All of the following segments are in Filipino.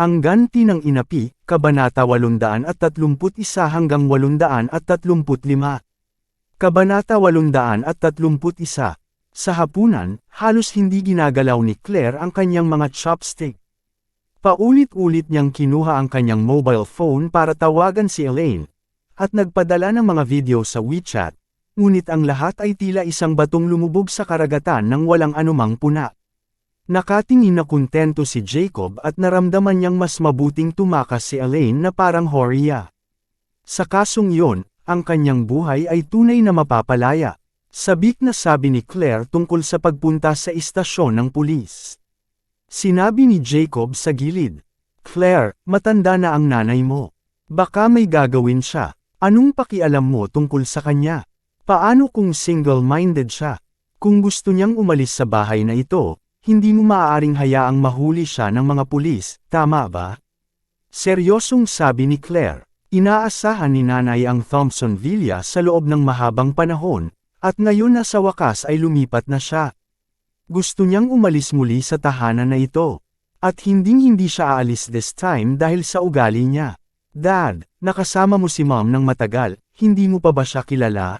Ang ganti ng inapi, Kabanata 831 hanggang 835. Kabanata 831. Sa hapunan, halos hindi ginagalaw ni Claire ang kanyang mga chopstick. Paulit-ulit niyang kinuha ang kanyang mobile phone para tawagan si Elaine, at nagpadala ng mga video sa WeChat, ngunit ang lahat ay tila isang batong lumubog sa karagatan ng walang anumang puna. Nakatingin na kontento si Jacob at naramdaman niyang mas mabuting tumakas si Elaine na parang Horia. Sa kasong yon, ang kanyang buhay ay tunay na mapapalaya. Sabik na sabi ni Claire tungkol sa pagpunta sa istasyon ng pulis. Sinabi ni Jacob sa gilid, Claire, matanda na ang nanay mo. Baka may gagawin siya. Anong pakialam mo tungkol sa kanya? Paano kung single-minded siya? Kung gusto niyang umalis sa bahay na ito, hindi mo maaaring hayaang mahuli siya ng mga pulis, tama ba? Seryosong sabi ni Claire, inaasahan ni nanay ang Thompson Villa sa loob ng mahabang panahon, at ngayon na sa wakas ay lumipat na siya. Gusto niyang umalis muli sa tahanan na ito. At hinding-hindi siya aalis this time dahil sa ugali niya. Dad, nakasama mo si mom ng matagal, hindi mo pa ba siya kilala?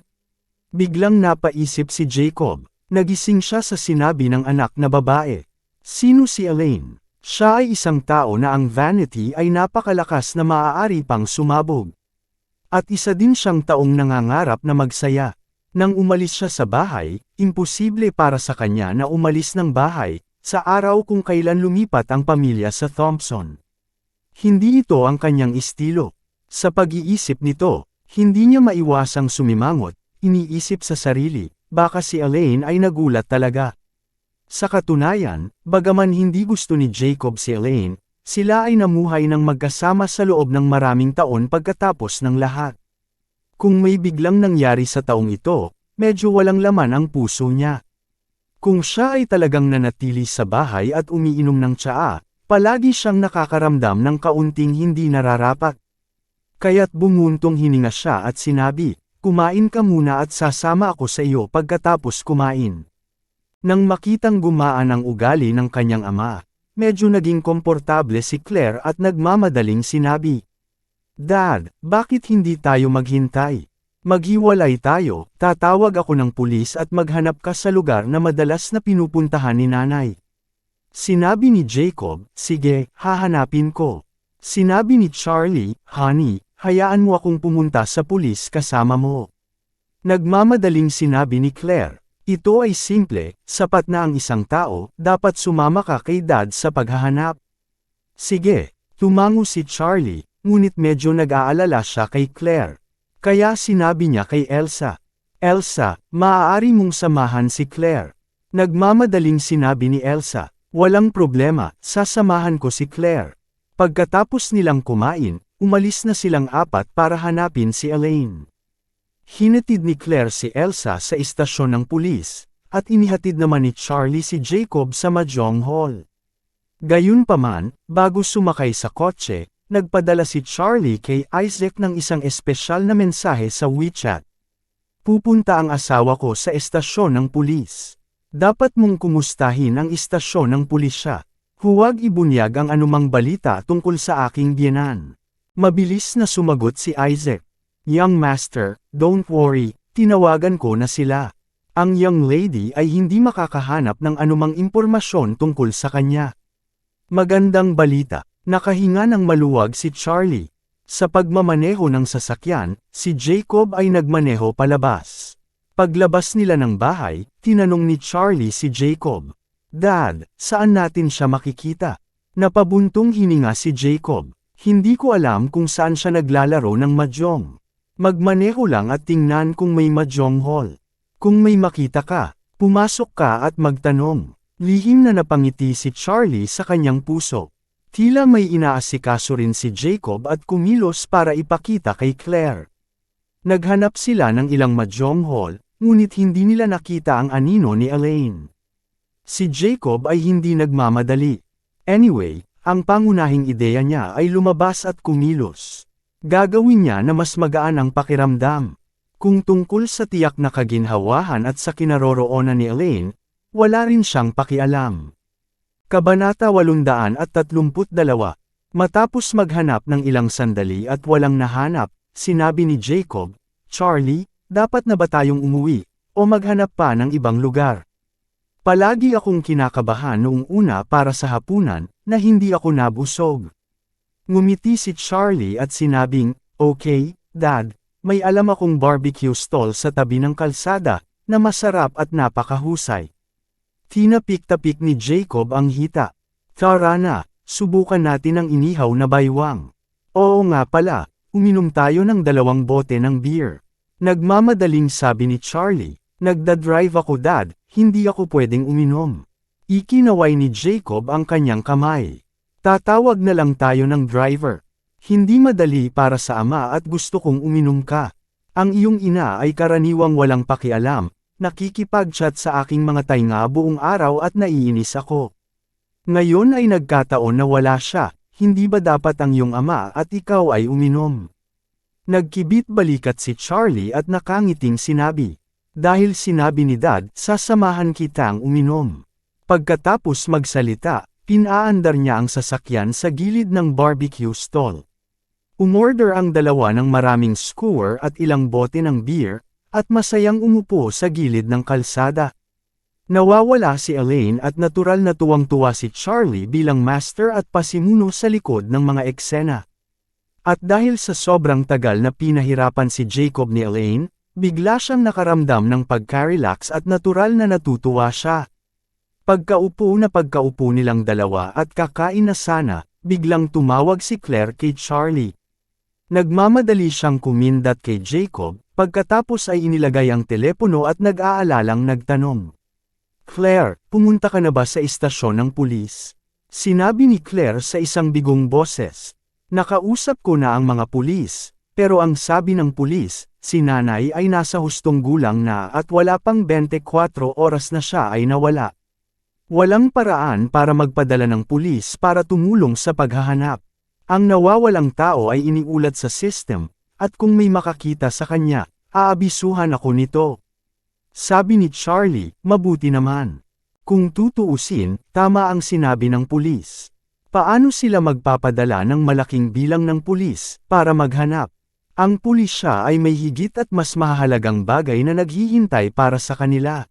Biglang napaisip si Jacob. Nagising siya sa sinabi ng anak na babae. Sino si Elaine? Siya ay isang tao na ang vanity ay napakalakas na maaari pang sumabog. At isa din siyang taong nangangarap na magsaya. Nang umalis siya sa bahay, imposible para sa kanya na umalis ng bahay, sa araw kung kailan lumipat ang pamilya sa Thompson. Hindi ito ang kanyang estilo. Sa pag-iisip nito, hindi niya maiwasang sumimangot, iniisip sa sarili, baka si Elaine ay nagulat talaga. Sa katunayan, bagaman hindi gusto ni Jacob si Elaine, sila ay namuhay ng magkasama sa loob ng maraming taon pagkatapos ng lahat. Kung may biglang nangyari sa taong ito, medyo walang laman ang puso niya. Kung siya ay talagang nanatili sa bahay at umiinom ng tsaa, palagi siyang nakakaramdam ng kaunting hindi nararapat. Kaya't bumuntong hininga siya at sinabi, kumain ka muna at sasama ako sa iyo pagkatapos kumain. Nang makitang gumaan ang ugali ng kanyang ama, medyo naging komportable si Claire at nagmamadaling sinabi, Dad, bakit hindi tayo maghintay? Maghiwalay tayo, tatawag ako ng pulis at maghanap ka sa lugar na madalas na pinupuntahan ni nanay. Sinabi ni Jacob, sige, hahanapin ko. Sinabi ni Charlie, honey, hayaan mo akong pumunta sa pulis kasama mo. Nagmamadaling sinabi ni Claire, ito ay simple, sapat na ang isang tao, dapat sumama ka kay dad sa paghahanap. Sige, tumango si Charlie, ngunit medyo nag-aalala siya kay Claire. Kaya sinabi niya kay Elsa, Elsa, maaari mong samahan si Claire. Nagmamadaling sinabi ni Elsa, walang problema, sasamahan ko si Claire. Pagkatapos nilang kumain, umalis na silang apat para hanapin si Elaine. Hinatid ni Claire si Elsa sa istasyon ng pulis, at inihatid naman ni Charlie si Jacob sa Mahjong Hall. Gayunpaman, bago sumakay sa kotse, nagpadala si Charlie kay Isaac ng isang espesyal na mensahe sa WeChat. Pupunta ang asawa ko sa estasyon ng pulis. Dapat mong kumustahin ang istasyon ng pulisya. Huwag ibunyag ang anumang balita tungkol sa aking biyenan. Mabilis na sumagot si Isaac. Young master, don't worry, tinawagan ko na sila. Ang young lady ay hindi makakahanap ng anumang impormasyon tungkol sa kanya. Magandang balita. Nakahinga ng maluwag si Charlie. Sa pagmamaneho ng sasakyan, si Jacob ay nagmaneho palabas. Paglabas nila ng bahay, tinanong ni Charlie si Jacob. Dad, saan natin siya makikita? Napabuntong hininga si Jacob. Hindi ko alam kung saan siya naglalaro ng mahjong. Magmaneho lang at tingnan kung may mahjong hall. Kung may makita ka, pumasok ka at magtanong. Lihim na napangiti si Charlie sa kanyang puso. Tila may inaasikaso rin si Jacob at kumilos para ipakita kay Claire. Naghanap sila ng ilang mahjong hall, ngunit hindi nila nakita ang anino ni Elaine. Si Jacob ay hindi nagmamadali. Anyway, ang pangunahing ideya niya ay lumabas at kumilos. Gagawin niya na mas magaan ang pakiramdam. Kung tungkol sa tiyak na kaginhawahan at sa kinaroroonan ni Elaine, wala rin siyang pakialam. Kabanata 832 Matapos maghanap ng ilang sandali at walang nahanap, sinabi ni Jacob, Charlie, dapat na ba tayong umuwi, o maghanap pa ng ibang lugar? Palagi akong kinakabahan noong una para sa hapunan, na hindi ako nabusog. Ngumiti si Charlie at sinabing, Okay, Dad, may alam akong barbecue stall sa tabi ng kalsada, na masarap at napakahusay. Tinapik-tapik ni Jacob ang hita. Tara na, subukan natin ang inihaw na baywang. Oo nga pala, uminom tayo ng dalawang bote ng beer. Nagmamadaling sabi ni Charlie, nagdadrive ako dad, hindi ako pwedeng uminom. Ikinaway ni Jacob ang kanyang kamay. Tatawag na lang tayo ng driver. Hindi madali para sa ama at gusto kong uminom ka. Ang iyong ina ay karaniwang walang pakialam, nakikipag-chat sa aking mga tainga buong araw at naiinis ako. Ngayon ay nagkataon na wala siya, hindi ba dapat ang iyong ama at ikaw ay uminom? Nagkibit balikat si Charlie at nakangiting sinabi. Dahil sinabi ni Dad, sasamahan kitang uminom. Pagkatapos magsalita, pinaandar niya ang sasakyan sa gilid ng barbecue stall. Umorder ang dalawa ng maraming skewer at ilang bote ng beer, at masayang umupo sa gilid ng kalsada. Nawawala si Elaine at natural na tuwang-tuwa si Charlie bilang master at pasimuno sa likod ng mga eksena. At dahil sa sobrang tagal na pinahirapan si Jacob ni Elaine, bigla siyang nakaramdam ng pagka-relax at natural na natutuwa siya. Pagkaupo na pagkaupo nilang dalawa at kakain na sana, biglang tumawag si Claire kay Charlie. Nagmamadali siyang kumindat kay Jacob, pagkatapos ay inilagay ang telepono at nag-aalalang nagtanong. Claire, pumunta ka na ba sa istasyon ng pulis? Sinabi ni Claire sa isang bigong boses. Nakausap ko na ang mga pulis, pero ang sabi ng pulis, si nanay ay nasa hustong gulang na at wala pang 24 oras na siya ay nawala. Walang paraan para magpadala ng pulis para tumulong sa paghahanap. Ang nawawalang tao ay iniulat sa system, at kung may makakita sa kanya, aabisuhan ako nito. Sabi ni Charlie, mabuti naman. Kung tutuusin, tama ang sinabi ng pulis. Paano sila magpapadala ng malaking bilang ng pulis para maghanap? Ang pulisya ay may higit at mas mahalagang bagay na naghihintay para sa kanila.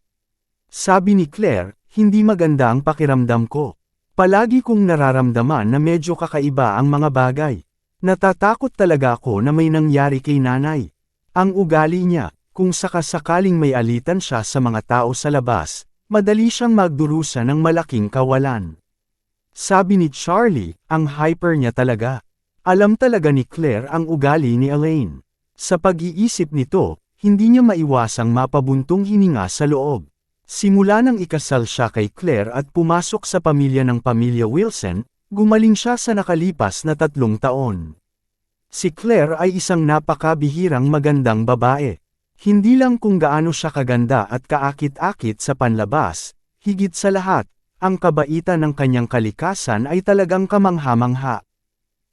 Sabi ni Claire, hindi maganda ang pakiramdam ko. Palagi kong nararamdaman na medyo kakaiba ang mga bagay. Natatakot talaga ako na may nangyari kay nanay. Ang ugali niya, kung sakasakaling may alitan siya sa mga tao sa labas, madali siyang magdurusa ng malaking kawalan. Sabi ni Charlie, ang hyper niya talaga. Alam talaga ni Claire ang ugali ni Elaine. Sa pag-iisip nito, hindi niya maiwasang mapabuntong hininga sa loob. Simula nang ikasal siya kay Claire at pumasok sa pamilya ng pamilya Wilson, gumaling siya sa nakalipas na tatlong taon. Si Claire ay isang napakabihirang magandang babae. Hindi lang kung gaano siya kaganda at kaakit-akit sa panlabas, higit sa lahat, ang kabaitan ng kanyang kalikasan ay talagang kamangha-mangha.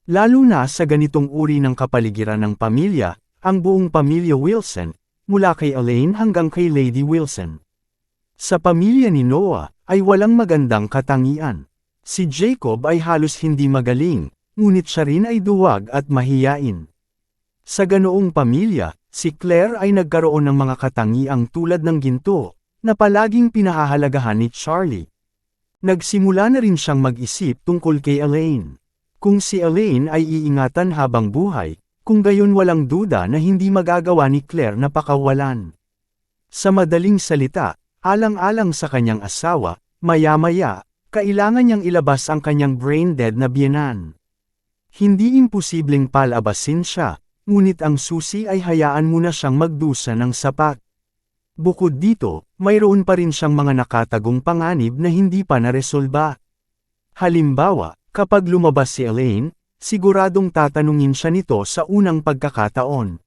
Lalo na sa ganitong uri ng kapaligiran ng pamilya, ang buong pamilya Wilson, mula kay Elaine hanggang kay Lady Wilson. Sa pamilya ni Noah, ay walang magandang katangian. Si Jacob ay halos hindi magaling, ngunit siya rin ay duwag at mahiyain. Sa ganoong pamilya, si Claire ay nagkaroon ng mga katangiang tulad ng ginto, na palaging pinahahalagahan ni Charlie. Nagsimula na rin siyang mag-isip tungkol kay Elaine. Kung si Elaine ay iingatan habang buhay, kung gayon walang duda na hindi magagawa ni Claire na pakawalan. Sa madaling salita, Alang-alang sa kanyang asawa, maya-maya, kailangan niyang ilabas ang kanyang brain-dead na biyenan. Hindi imposibleng palabasin siya, ngunit ang susi ay hayaan muna siyang magdusa ng sapat. Bukod dito, mayroon pa rin siyang mga nakatagong panganib na hindi pa naresolba. Halimbawa, Kapag lumabas si Elaine, siguradong tatanungin siya nito sa unang pagkakataon.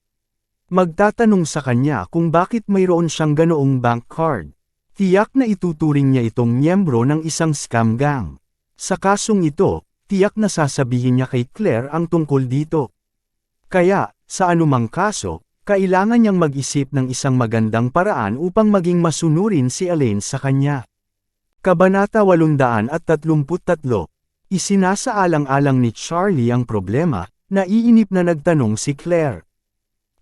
Magtatanong sa kanya kung bakit mayroon siyang ganoong bank card. Tiyak na ituturing niya itong miyembro ng isang scam gang. Sa kasong ito, tiyak na sasabihin niya kay Claire ang tungkol dito. Kaya, sa anumang kaso, kailangan niyang mag-isip ng isang magandang paraan upang maging masunurin si Elaine sa kanya. Kabanata 833 Isinasaalang-alang ni Charlie ang problema, naiinip na nagtanong si Claire.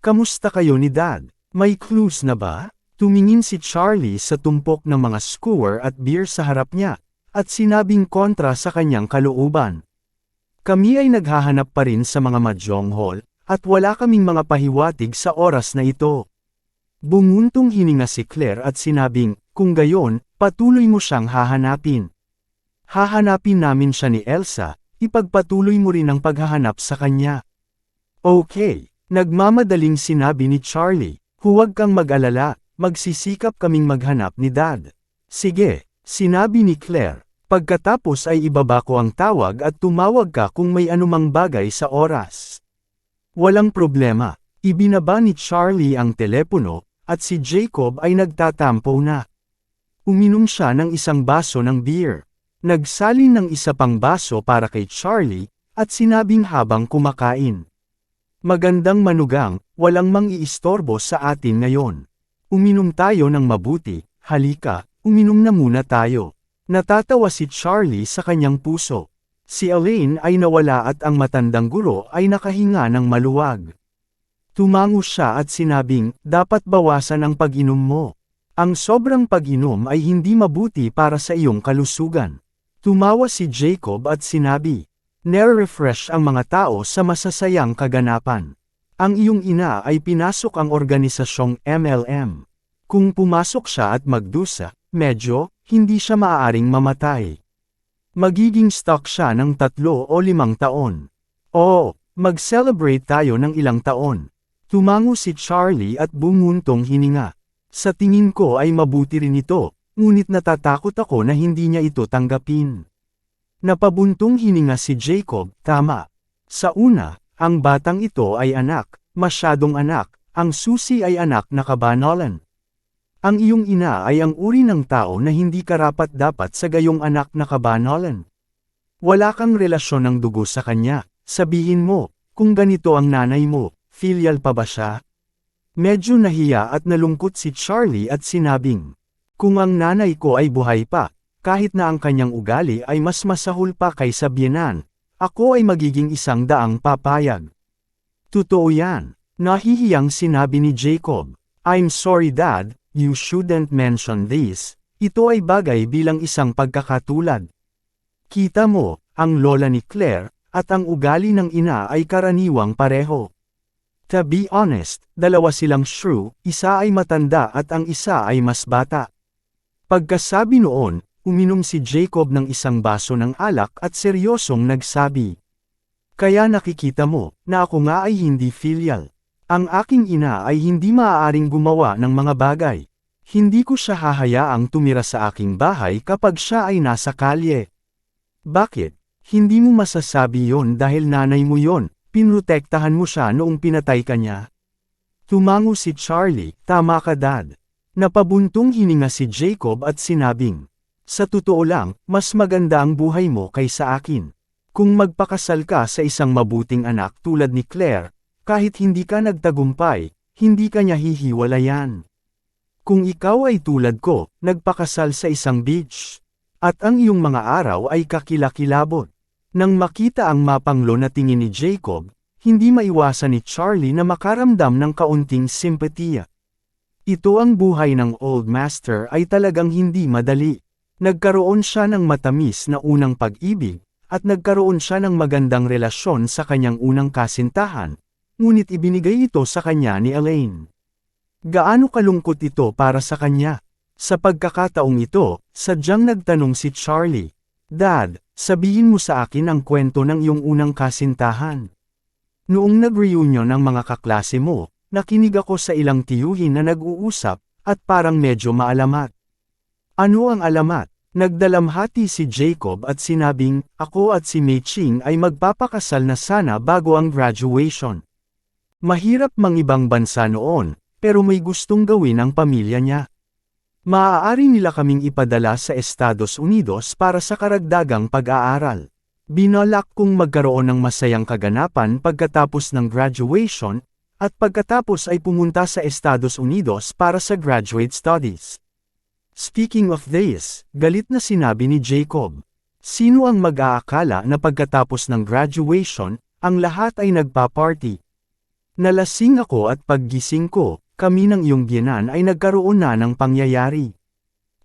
Kamusta kayo ni Dad? May clues na ba? Tumingin si Charlie sa tumpok ng mga skewer at beer sa harap niya, at sinabing kontra sa kanyang kalooban. Kami ay naghahanap pa rin sa mga mahjong hall, at wala kaming mga pahiwatig sa oras na ito. Bumuntong hininga si Claire at sinabing, kung gayon, patuloy mo siyang hahanapin. Hahanapin namin siya ni Elsa, ipagpatuloy mo rin ang paghahanap sa kanya. Okay, nagmamadaling sinabi ni Charlie, huwag kang mag-alala, magsisikap kaming maghanap ni Dad. Sige, sinabi ni Claire, pagkatapos ay ibaba ko ang tawag at tumawag ka kung may anumang bagay sa oras. Walang problema, ibinaba ni Charlie ang telepono, at si Jacob ay nagtatampo na. Uminom siya ng isang baso ng beer. Nagsalin ng isa pang baso para kay Charlie, at sinabing habang kumakain. Magandang manugang, walang mang-iistorbo sa atin ngayon. Uminom tayo ng mabuti, halika, uminom na muna tayo. Natatawa si Charlie sa kanyang puso. Si Elaine ay nawala at ang matandang guro ay nakahinga ng maluwag. Tumango siya at sinabing, dapat bawasan ang pag-inom mo. Ang sobrang pag-inom ay hindi mabuti para sa iyong kalusugan. Tumawa si Jacob at sinabi, Nare-refresh ang mga tao sa masasayang kaganapan. Ang iyong ina ay pinasok ang organisasyong MLM. Kung pumasok siya at magdusa, medyo, hindi siya maaaring mamatay. Magiging stuck siya ng tatlo o limang taon. Oo, mag-celebrate tayo ng ilang taon. Tumango si Charlie at bumuntong hininga. Sa tingin ko ay mabuti rin ito, ngunit natatakot ako na hindi niya ito tanggapin. Napabuntong hininga si Jacob, tama. Sa una, ang batang ito ay anak, masyadong anak, ang susi ay anak na kabanalan. Ang iyong ina ay ang uri ng tao na hindi karapat dapat sa gayong anak na kabanalan. Wala kang relasyon ng dugo sa kanya, sabihin mo, kung ganito ang nanay mo, filial pa ba siya? Medyo nahiya at nalungkot si Charlie at sinabing, kung ang nanay ko ay buhay pa, kahit na ang kanyang ugali ay mas masahol pa kaysa biyenan, ako ay magiging isang daang papayag. Totoo yan, nahihiyang sinabi ni Jacob. I'm sorry dad, you shouldn't mention this. Ito ay bagay bilang isang pagkakatulad. Kita mo, ang lola ni Claire, at ang ugali ng ina ay karaniwang pareho. To be honest, dalawa silang shrew, isa ay matanda at ang isa ay mas bata. Pagkasabi noon, uminom si Jacob ng isang baso ng alak at seryosong nagsabi. Kaya nakikita mo, na ako nga ay hindi filial. Ang aking ina ay hindi maaaring gumawa ng mga bagay. Hindi ko siya hahayaang tumira sa aking bahay kapag siya ay nasa kalye. Bakit? Hindi mo masasabi yon dahil nanay mo yon, pinrotektahan mo siya noong pinatay ka niya? Tumango si Charlie, tama ka dad. Napabuntong hininga si Jacob at sinabing, Sa totoo lang, mas maganda ang buhay mo kaysa akin. Kung magpakasal ka sa isang mabuting anak tulad ni Claire, kahit hindi ka nagtagumpay, hindi ka niya hihiwalayan. Kung ikaw ay tulad ko, nagpakasal sa isang beach, at ang iyong mga araw ay kakilakilabot. Nang makita ang mapanglo na tingin ni Jacob, hindi maiwasan ni Charlie na makaramdam ng kaunting simpatiya. Ito ang buhay ng Old Master ay talagang hindi madali. Nagkaroon siya ng matamis na unang pag-ibig, at nagkaroon siya ng magandang relasyon sa kanyang unang kasintahan, ngunit ibinigay ito sa kanya ni Elaine. Gaano kalungkot ito para sa kanya? Sa pagkakataong ito, sadyang nagtanong si Charlie, Dad, sabihin mo sa akin ang kwento ng iyong unang kasintahan. Noong nag-reunion ng mga kaklase mo, Nakinig ako sa ilang tiyuhin na nag-uusap, at parang medyo maalamat. Ano ang alamat? Nagdalamhati si Jacob at sinabing, ako at si Mei Ching ay magpapakasal na sana bago ang graduation. Mahirap mangibang bansa noon, pero may gustong gawin ang pamilya niya. Maaari nila kaming ipadala sa Estados Unidos para sa karagdagang pag-aaral. Binalak kong magkaroon ng masayang kaganapan pagkatapos ng graduation, at pagkatapos ay pumunta sa Estados Unidos para sa graduate studies. Speaking of this, galit na sinabi ni Jacob. Sino ang mag-aakala na pagkatapos ng graduation, ang lahat ay nagpa-party? Nalasing ako at paggising ko, kami ng iyong biyanan ay nagkaroon na ng pangyayari.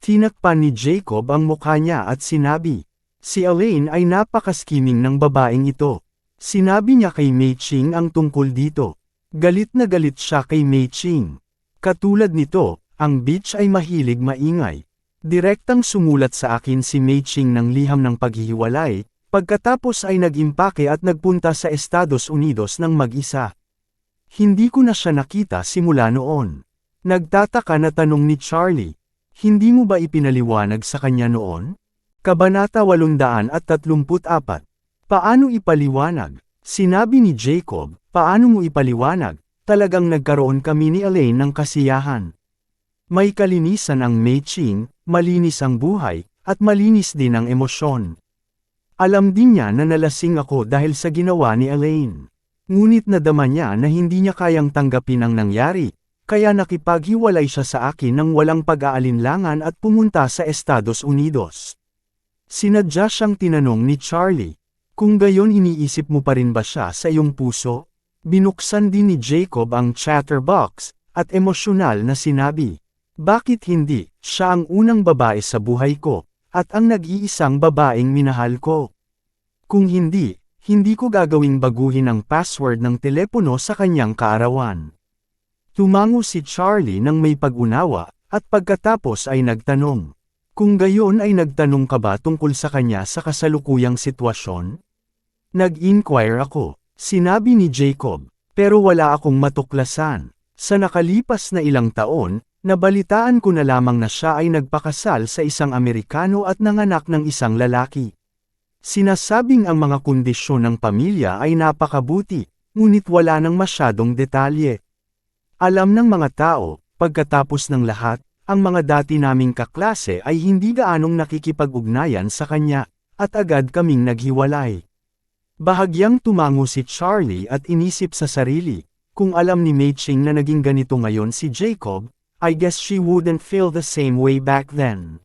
Tinakpan ni Jacob ang mukha niya at sinabi, Si Elaine ay napakaskiming ng babaeng ito. Sinabi niya kay Mei Ching ang tungkol dito. Galit na galit siya kay Mei Ching. Katulad nito, ang beach ay mahilig maingay. Direktang sumulat sa akin si Mei Ching ng liham ng paghihiwalay, pagkatapos ay nag-impake at nagpunta sa Estados Unidos ng mag-isa. Hindi ko na siya nakita simula noon. Nagtataka na tanong ni Charlie, hindi mo ba ipinaliwanag sa kanya noon? Kabanata 834 Paano ipaliwanag? Sinabi ni Jacob, paano mo ipaliwanag? Talagang nagkaroon kami ni Elaine ng kasiyahan. May kalinisan ang Mei-Ching, malinis ang buhay, at malinis din ang emosyon. Alam din niya na nalasing ako dahil sa ginawa ni Elaine. Ngunit nadama niya na hindi niya kayang tanggapin ang nangyari, kaya nakipaghiwalay siya sa akin ng walang pag-aalinlangan at pumunta sa Estados Unidos. Sinadya siyang tinanong ni Charlie, kung gayon iniisip mo pa rin ba siya sa iyong puso? Binuksan din ni Jacob ang chatterbox, at emosyonal na sinabi, bakit hindi, siya ang unang babae sa buhay ko, at ang nag-iisang babaeng minahal ko. Kung hindi, hindi ko gagawing baguhin ang password ng telepono sa kanyang kaarawan. Tumango si Charlie nang may pag-unawa, at pagkatapos ay nagtanong. Kung gayon ay nagtanong ka ba tungkol sa kanya sa kasalukuyang sitwasyon? Nag-inquire ako, sinabi ni Jacob, pero wala akong matuklasan. Sa nakalipas na ilang taon, Nabalitaan ko na lamang na siya ay nagpakasal sa isang Amerikano at nanganak ng isang lalaki. Sinasabing ang mga kondisyon ng pamilya ay napakabuti, ngunit wala nang masyadong detalye. Alam ng mga tao, pagkatapos ng lahat, ang mga dati naming kaklase ay hindi gaanong nakikipag-ugnayan sa kanya, at agad kaming naghiwalay. Bahagyang tumango si Charlie at inisip sa sarili, kung alam ni Mei Ching na naging ganito ngayon si Jacob, I guess she wouldn't feel the same way back then.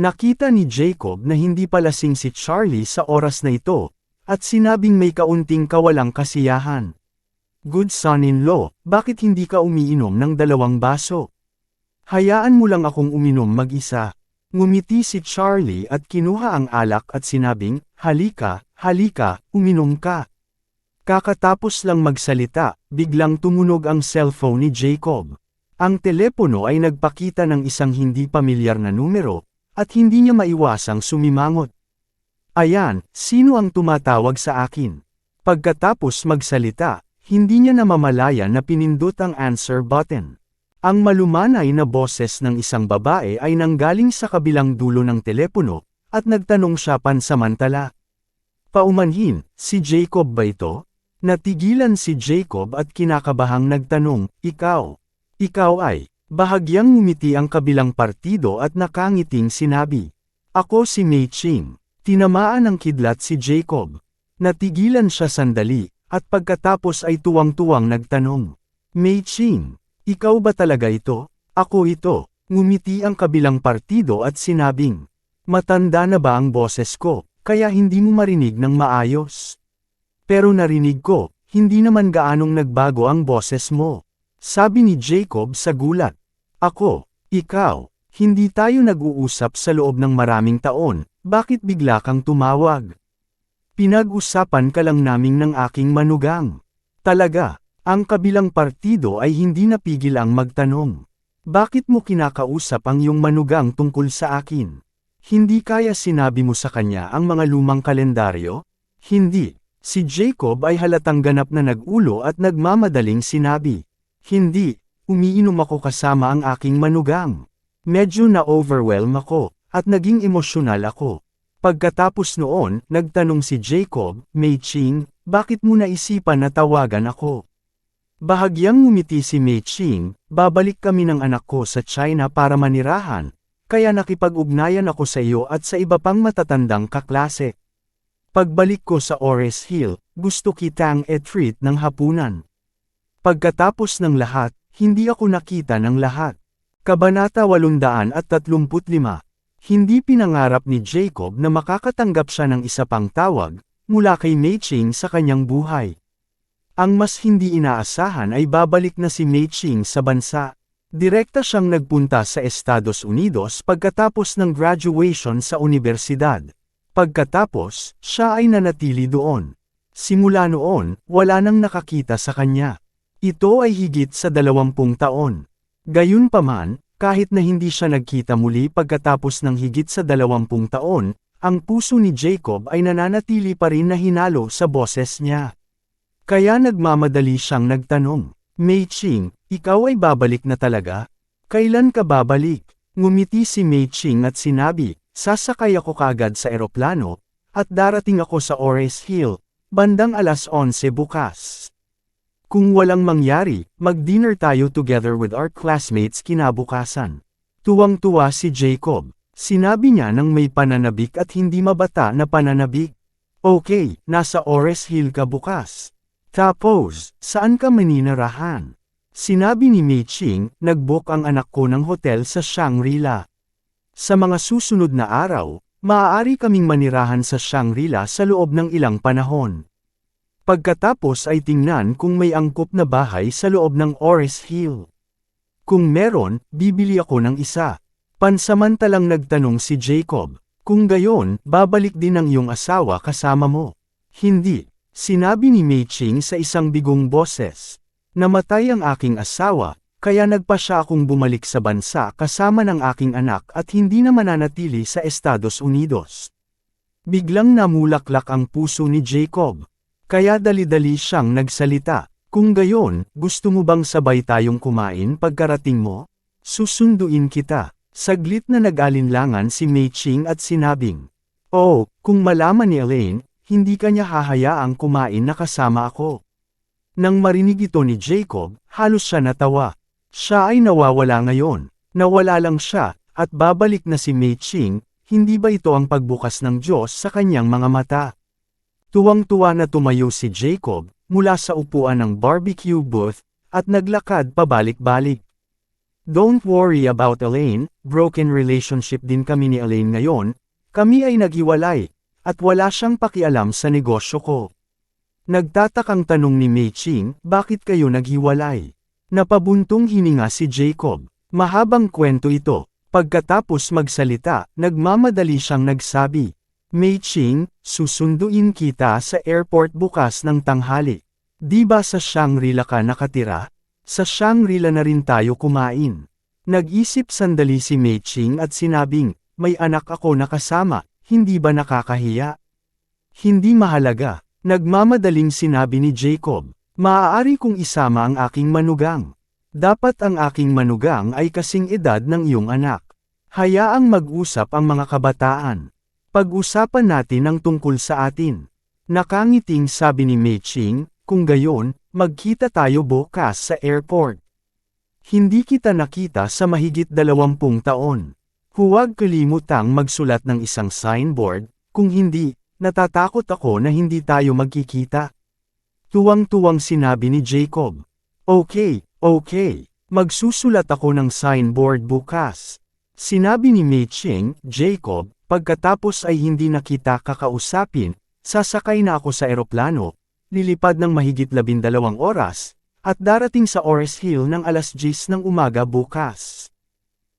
Nakita ni Jacob na hindi palasing si Charlie sa oras na ito, at sinabing may kaunting kawalang kasiyahan. Good son-in-law, bakit hindi ka umiinom ng dalawang baso? Hayaan mo lang akong uminom mag-isa. Ngumiti si Charlie at kinuha ang alak at sinabing, halika, halika, uminom ka. Kakatapos lang magsalita, biglang tumunog ang cellphone ni Jacob. Ang telepono ay nagpakita ng isang hindi pamilyar na numero, at hindi niya maiwasang sumimangot. Ayan, sino ang tumatawag sa akin? Pagkatapos magsalita, hindi niya namamalaya na pinindot ang answer button. Ang malumanay na boses ng isang babae ay nanggaling sa kabilang dulo ng telepono, at nagtanong siya pansamantala. Paumanhin, si Jacob ba ito? Natigilan si Jacob at kinakabahang nagtanong, ikaw. Ikaw ay, bahagyang ngumiti ang kabilang partido at nakangiting sinabi. Ako si Mei Ching. Tinamaan ng kidlat si Jacob. Natigilan siya sandali, at pagkatapos ay tuwang-tuwang nagtanong. Mei Ching, ikaw ba talaga ito? Ako ito. Ngumiti ang kabilang partido at sinabing, Matanda na ba ang boses ko, kaya hindi mo marinig ng maayos? Pero narinig ko, hindi naman gaanong nagbago ang boses mo. Sabi ni Jacob sa gulat. Ako, ikaw, hindi tayo nag-uusap sa loob ng maraming taon, bakit bigla kang tumawag? Pinag-usapan ka lang naming ng aking manugang. Talaga, ang kabilang partido ay hindi napigil ang magtanong. Bakit mo kinakausap ang iyong manugang tungkol sa akin? Hindi kaya sinabi mo sa kanya ang mga lumang kalendaryo? Hindi. Si Jacob ay halatang ganap na nag-ulo at nagmamadaling sinabi. Hindi, umiinom ako kasama ang aking manugang. Medyo na-overwhelm ako, at naging emosyonal ako. Pagkatapos noon, nagtanong si Jacob, Mei Ching, bakit mo naisipan na tawagan ako? Bahagyang ngumiti si Mei Ching, babalik kami ng anak ko sa China para manirahan, kaya nakipag-ugnayan ako sa iyo at sa iba pang matatandang kaklase. Pagbalik ko sa Ores Hill, gusto kitang e-treat ng hapunan. Pagkatapos ng lahat, hindi ako nakita ng lahat. Kabanata 835 Hindi pinangarap ni Jacob na makakatanggap siya ng isa pang tawag, mula kay Mei Ching sa kanyang buhay. Ang mas hindi inaasahan ay babalik na si Mei Ching sa bansa. Direkta siyang nagpunta sa Estados Unidos pagkatapos ng graduation sa universidad. Pagkatapos, siya ay nanatili doon. Simula noon, wala nang nakakita sa kanya. Ito ay higit sa dalawampung taon. Gayunpaman, kahit na hindi siya nagkita muli pagkatapos ng higit sa dalawampung taon, ang puso ni Jacob ay nananatili pa rin na hinalo sa boses niya. Kaya nagmamadali siyang nagtanong, Mei Ching, ikaw ay babalik na talaga? Kailan ka babalik? Ngumiti si Mei Ching at sinabi, sasakay ako kagad sa eroplano, at darating ako sa Ores Hill, bandang alas 11 bukas. Kung walang mangyari, mag-dinner tayo together with our classmates kinabukasan. Tuwang-tuwa si Jacob. Sinabi niya nang may pananabik at hindi mabata na pananabik. Okay, nasa Ores Hill ka bukas. Tapos, saan ka maninirahan? Sinabi ni Mei Ching, nag-book ang anak ko ng hotel sa Shangri-La. Sa mga susunod na araw, maaari kaming manirahan sa Shangri-La sa loob ng ilang panahon. Pagkatapos ay tingnan kung may angkop na bahay sa loob ng Ores Hill. Kung meron, bibili ako ng isa. Pansamantalang nagtanong si Jacob, kung gayon, babalik din ang iyong asawa kasama mo. Hindi, sinabi ni Mei Ching sa isang bigong boses. Namatay ang aking asawa, kaya nagpa siya akong bumalik sa bansa kasama ng aking anak at hindi na mananatili sa Estados Unidos. Biglang namulaklak ang puso ni Jacob. Kaya dali-dali siyang nagsalita. Kung gayon, gusto mo bang sabay tayong kumain pagkarating mo? Susunduin kita. Saglit na nag-alinlangan si Mei Ching at sinabing, Oh, kung malaman ni Elaine, hindi kanya hahayaang kumain na kasama ako. Nang marinig ito ni Jacob, halos siya natawa. Siya ay nawawala ngayon. Nawala lang siya, at babalik na si Mei Ching, hindi ba ito ang pagbukas ng Diyos sa kanyang mga mata? Tuwang-tuwa na tumayo si Jacob, mula sa upuan ng barbecue booth, at naglakad pabalik-balik. Don't worry about Elaine, broken relationship din kami ni Elaine ngayon, kami ay naghiwalay, at wala siyang pakialam sa negosyo ko. Nagtatakang tanong ni Mei Ching, bakit kayo naghiwalay? Napabuntong hininga si Jacob. Mahabang kwento ito. Pagkatapos magsalita, nagmamadali siyang nagsabi, Mei Ching, susunduin kita sa airport bukas ng tanghali. Di ba sa Shangri-La ka nakatira? Sa Shangri-La na rin tayo kumain. Nag-isip sandali si Mei Ching at sinabing, may anak ako na kasama, hindi ba nakakahiya? Hindi mahalaga, nagmamadaling sinabi ni Jacob, maaari kong isama ang aking manugang. Dapat ang aking manugang ay kasing edad ng iyong anak. Hayaang mag-usap ang mga kabataan. Pag-usapan natin ang tungkol sa atin. Nakangiting sabi ni Mei kung gayon, magkita tayo bukas sa airport. Hindi kita nakita sa mahigit dalawampung taon. Huwag kalimutang magsulat ng isang signboard, kung hindi, natatakot ako na hindi tayo magkikita. Tuwang-tuwang sinabi ni Jacob. Okay, okay, magsusulat ako ng signboard bukas. Sinabi ni Mei Ching, Jacob, Pagkatapos ay hindi na kita kakausapin, sasakay na ako sa eroplano, lilipad ng mahigit labindalawang oras, at darating sa Ores Hill ng alas 10 ng umaga bukas.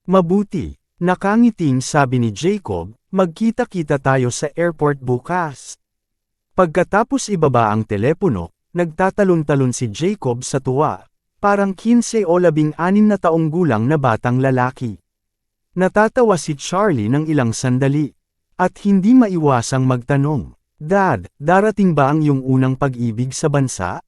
Mabuti, nakangiting sabi ni Jacob, magkita-kita tayo sa airport bukas. Pagkatapos ibaba ang telepono, nagtatalon-talon si Jacob sa tuwa, parang 15 o 16 na taong gulang na batang lalaki. Natatawa si Charlie ng ilang sandali. At hindi maiwasang magtanong, Dad, darating ba ang iyong unang pag-ibig sa bansa?